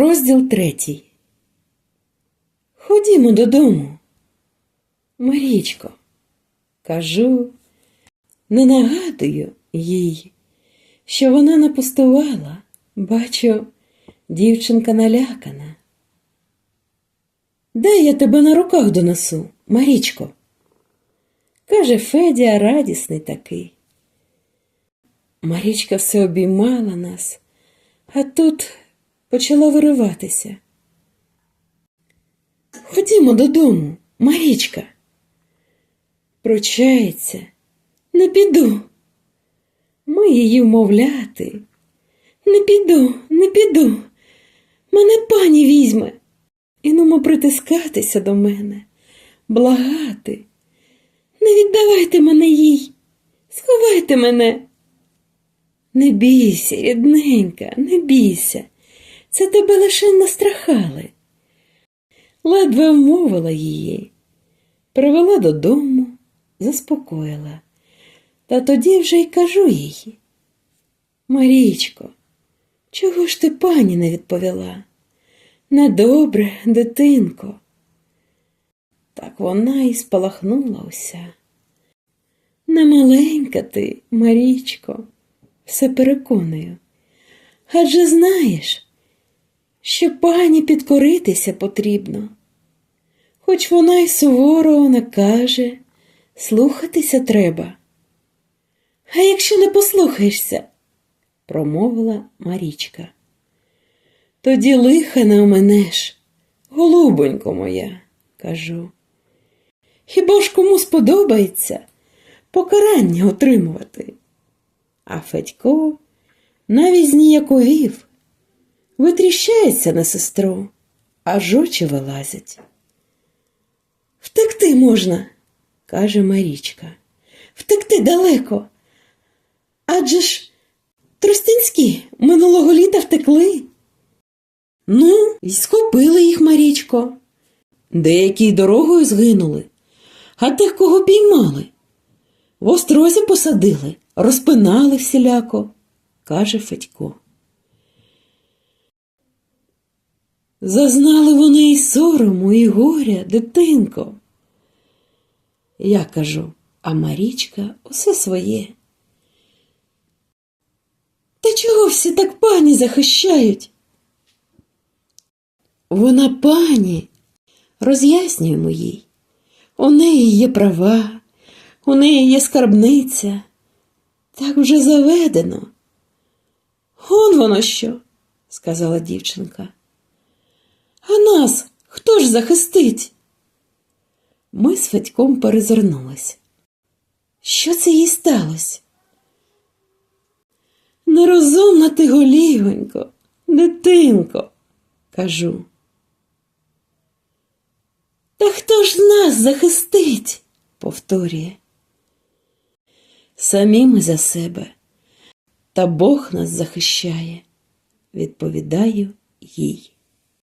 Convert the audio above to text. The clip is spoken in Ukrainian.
Розділ третій. Ходімо додому. Марічко, кажу, не нагадую їй, що вона напустувала. Бачу, дівчинка налякана. Де я тебе на руках донесу, Марічко? каже Федя радісний такий. Марічка все обіймала нас, а тут почала вириватися. Ходімо додому, Марічка. Пручається, не піду. Ми її вмовляти. Не піду, не піду. Мене пані візьме. І нумо притискатися до мене, благати. Не віддавайте мене їй, сховайте мене. Не бійся, рідненька, не бійся. Це тебе лише настрахали. Ледве вмовила її, привела додому, заспокоїла. Та тоді вже й кажу їй. Марічко, чого ж ти пані не відповіла? Недобре, дитинко. Так вона і спалахнула уся. Немаленька ти, Марічко, все переконую. Адже знаєш, що пані підкоритися потрібно. Хоч вона й суворо накаже, слухатися треба. А якщо не послухаєшся, промовила Марічка. Тоді лиха не оменеш, голубонько моя, кажу. Хіба ж кому сподобається покарання отримувати? А Федько навіть зніяковів, витріщається на сестру, аж очі вилазять. Втекти можна, каже Марічка. Втекти далеко. Адже ж Тростянські минулого літа втекли. Ну, і схопили їх, Марічко. Деякі дорогою згинули, а тих, кого піймали. В острозі посадили, розпинали всіляко, каже Федько. Зазнали вони і сорому, і горя, дитинко. Я кажу, а Марічка усе своє. Та чого всі так пані захищають? Вона пані, роз'яснюємо їй. У неї є права, у неї є скарбниця. Так вже заведено. Он воно що, сказала дівчинка. А нас хто ж захистить? Ми з Федьком перезирнулись. Що це їй сталося? Нерозумна ти голівонько, дитинко, кажу. Та хто ж нас захистить? повторює. Самі ми за себе, та Бог нас захищає, відповідаю їй.